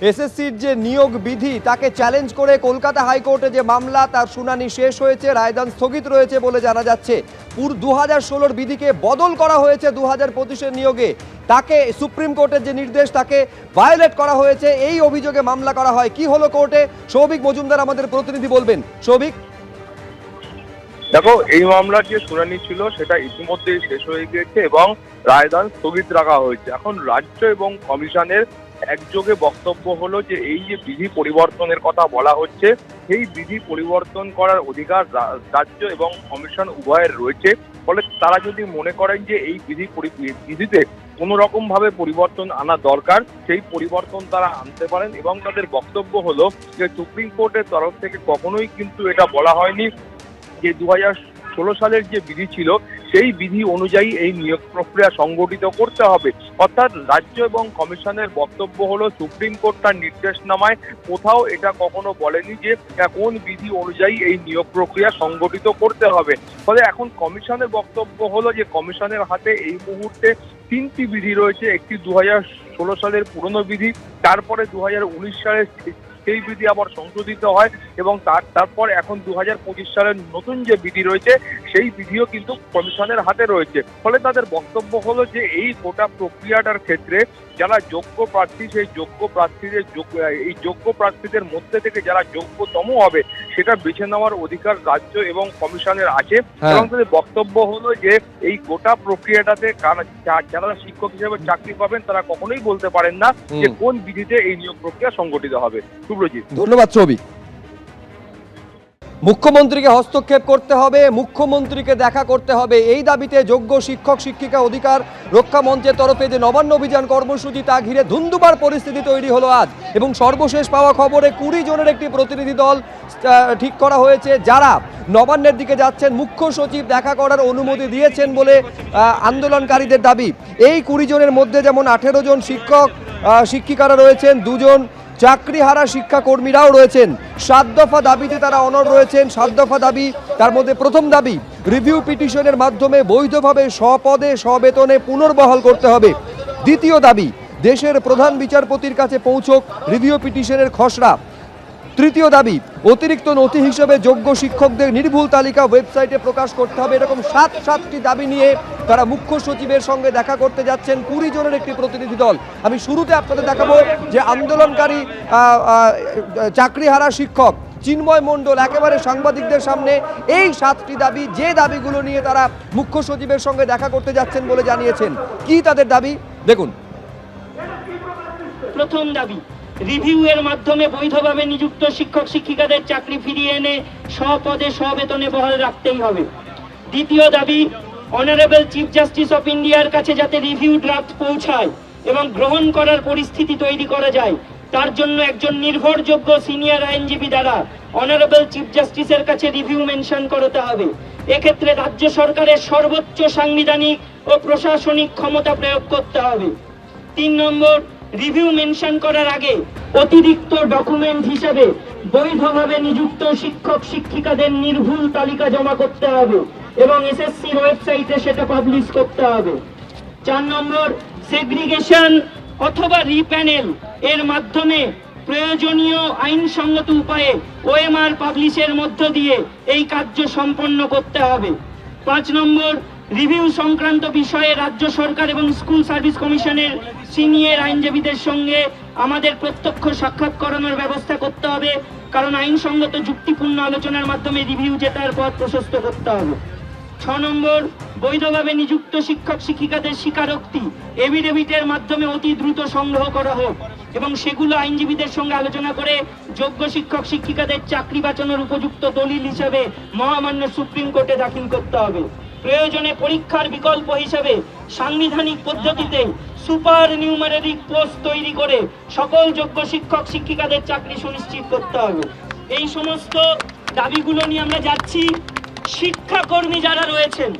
এসএসসির যে নিয়োগ বিধি, তাকে চ্যালেঞ্জ করে কলকাতা হাইকোর্টে যে মামলা, তার শুনানি শেষ হয়েছে, রায়দান স্থগিত রয়েছে বলে জানা যাচ্ছে। পুর দু হাজার ষোলোর বিধিকে বদল করা হয়েছে দু হাজার পঁচিশের নিয়োগে। তাকে সুপ্রিম কোর্টের যে নির্দেশ, তাকে ভায়োলেট করা হয়েছে। এই অভিযোগে মামলা করা হয়। কি হলো কোর্টে? সৌভিক মজুমদার আমাদের প্রতিনিধি বলবেন। সৌভিক? দেখো, এই মামলার যে শুনানি ছিল, সেটা ইতিমধ্যেই শেষ হয়ে গিয়েছে এবং রায়দান স্থগিত রাখা হয়েছে। এখন রাজ্য এবং কমিশনের একযোগে বক্তব্য হলো যে এই যে বিধি পরিবর্তনের কথা বলা হচ্ছে, সেই বিধি পরিবর্তন করার অধিকার রাজ্য এবং কমিশন উভয়ের রয়েছে। ফলে তারা যদি মনে করেন যে এই বিধি বিধিতে কোনো রকম ভাবে পরিবর্তন আনা দরকার, সেই পরিবর্তন তারা আনতে পারেন এবং তাদের বক্তব্য হলো যে সুপ্রিম কোর্টের তরফ থেকে কখনোই কিন্তু এটা বলা হয়নি যে দু ষোলো সালের যে বিধি ছিল সেই বিধি অনুযায়ী এই নিয়োগ প্রক্রিয়া সংগঠিত করতে হবে। অর্থাৎ রাজ্য এবং কমিশনের বক্তব্য হলো, সুপ্রিম কোর্ট তার নির্দেশনামায় কোথাও এটা কখনো বলেনি যে কোন বিধি অনুযায়ী এই নিয়োগ প্রক্রিয়া সংগঠিত করতে হবে। ফলে এখন কমিশনের বক্তব্য হলো যে, কমিশনের হাতে এই মুহূর্তে তিনটি বিধি রয়েছে। একটি দু সালের পুরনো বিধি, তারপরে দু সালের সেই বিধি আবার সংশোধিত হয় এবং তার, তারপর এখন দু সালের নতুন যে বিধি রয়েছে, সেই বিধিও কিন্তু কমিশনের হাতে রয়েছে। ফলে তাদের বক্তব্য হলো যে এই গোটা প্রক্রিয়াটার ক্ষেত্রে যারা যোগ্য প্রার্থী সেই যোগ্য প্রার্থীদের এই যোগ্য প্রার্থীদের মধ্যে থেকে যারা যোগ্যতম হবে সেটা বেছে নেওয়ার অধিকার রাজ্য এবং কমিশনের আছে। হ্যাঁ। এবং তাদের বক্তব্য হলো যে এই গোটা প্রক্রিয়াটাতে যারা শিক্ষক হিসেবে চাকরি পাবেন তারা কখনোই বলতে পারেন না যে কোন বিধিতে এই নিয়োগ প্রক্রিয়া সংগঠিত হবে। সুব্রজিৎ। ধন্যবাদ সৌভিক। মুখ্যমন্ত্রীকে হস্তক্ষেপ করতে হবে, মুখ্যমন্ত্রীকে দেখা করতে হবে। এই দাবিতে যোগ্য শিক্ষক, শিক্ষিকা অধিকার রক্ষা মঞ্চের তরফে যে নবান্ন অভিযান কর্মসূচি, তা ঘিরে ধুন্দুবার পরিস্থিতি তৈরি হলো আজ এবং সর্বশেষ পাওয়া খবরে কুড়ি জনের একটি প্রতিনিধি দল ঠিক করা হয়েছে। যারা নবান্নের দিকে যাচ্ছেন, মুখ্য সচিব দেখা করার অনুমতি দিয়েছেন বলে আন্দোলনকারীদের দাবি। এই কুড়ি জনের মধ্যে যেমন আঠেরো জন শিক্ষক শিক্ষিকারা রয়েছেন, দুজন চাকরিহারা শিক্ষাকর্মীরাও রয়েছেন। সাত দফা দাবিতে তারা অনর রয়েছেন। সাত দফা দাবি, তার মধ্যে প্রথম দাবি, রিভিউ পিটিশনের মাধ্যমে বৈধভাবে স্বপদে স্ববেতনে পুনর্বহাল করতে হবে। দ্বিতীয় দাবি, দেশের প্রধান বিচারপতির কাছে পৌঁছক, রিভিউ পিটিশনের খসড়া। তৃতীয় দাবি, অতিরিক্ত নথি হিসেবে যোগ্য শিক্ষকদের নির্ভুল তালিকা ওয়েবসাইটে প্রকাশ করতে হবে। এরকম সাত সাতটি দাবি নিয়ে তারা মুখ্য সচিবের সঙ্গে দেখা করতে যাচ্ছেন কুড়ি জনের একটি প্রতিনিধি দল। আমি শুরুতে আপনাদের দেখাবো যে আন্দোলনকারী চাকরিহারা শিক্ষক চিন্ময় মণ্ডল একেবারে সাংবাদিকদের সামনে এই সাতটি দাবি, যে দাবিগুলো নিয়ে তারা মুখ্য সচিবের সঙ্গে দেখা করতে যাচ্ছেন বলে জানিয়েছেন। কি তাদের দাবি? দেখুন। প্রথম দাবি রিভিউ এর মাধ্যমে বৈধভাবে নিযুক্ত শিক্ষক শিক্ষিকাদের চাকরি ফিরিয়ে এনে স্বপদে স্ববেতনে বহাল রাখতেই হবে। দ্বিতীয় দাবি অনারেবল চিফ জাস্টিস অফ ইন্ডিয়ার কাছে যাতে রিভিউ ড্রাফট পৌঁছায় এবং গ্রহণ করার পরিস্থিতি তৈরি করা যায়, তার জন্য একজন নির্ভরযোগ্য সিনিয়র আইনজীবী দ্বারা অনারেবল চিফ জাস্টিসের কাছে রিভিউ মেনশন করতে হবে। এক্ষেত্রে রাজ্য সরকারের সর্বোচ্চ সাংবিধানিক ও প্রশাসনিক ক্ষমতা প্রয়োগ করতে হবে। তিন নম্বর রিভিউ মেনশন করার আগে অতিরিক্ত ডকুমেন্ট হিসেবে বৈধভাবে নিযুক্ত শিক্ষক শিক্ষিকাদের নির্ভুল তালিকা জমা করতে হবে। এবং এসএসসি ওয়েবসাইটে সেটা পাবলিশ করতে হবে। চার নম্বর সেগ্রিগেশন অথবা রিপ্যানেল এর মাধ্যমে প্রয়োজনীয় আইনসঙ্গত উপায়ে ওএমআর পাবলিশের মধ্য দিয়ে এই কার্য সম্পন্ন করতে হবে। পাঁচ নম্বর রিভিউ সংক্রান্ত বিষয়ে রাজ্য সরকার এবং স্কুল সার্ভিস কমিশনের সিনিয়র আইনজীবীদের সঙ্গে আমাদের প্রত্যক্ষ সাক্ষাৎ করানোর ব্যবস্থা করতে হবে। কারণ আইনসঙ্গত যুক্তিপূর্ণ আলোচনার মাধ্যমে রিভিউ জেতার পথ প্রশস্ত করতে হবে। ছ নম্বর, বৈধভাবে নিযুক্ত শিক্ষক শিক্ষিকাদের স্বীকারোক্তি এভিডেভিটের মাধ্যমে অতি দ্রুত সংগ্রহ করা হোক এবং সেগুলো আইনজীবীদের সঙ্গে আলোচনা করে যোগ্য শিক্ষক শিক্ষিকাদের চাকরি বাঁচানোর উপযুক্ত দলিল হিসাবে মহামান্য সুপ্রিম কোর্টে দাখিল করতে হবে। প্রয়োজনে পরীক্ষার বিকল্প হিসেবে সাংবিধানিক পদ্ধতিতে সুপার নিউমারেরিক পোস্ট তৈরি করে সকল যোগ্য শিক্ষক শিক্ষিকাদের চাকরি সুনিশ্চিত করতে হবে। এই সমস্ত দাবিগুলো নিয়ে আমরা যাচ্ছি। শিক্ষাকর্মী যারা রয়েছেন,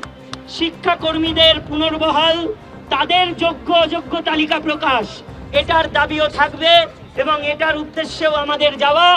শিক্ষাকর্মীদের পুনর্বহাল, তাদের যোগ্য অযোগ্য তালিকা প্রকাশ। এটার দাবিও থাকবে এবং এটার উদ্দেশ্যেও আমাদের যাওয়া।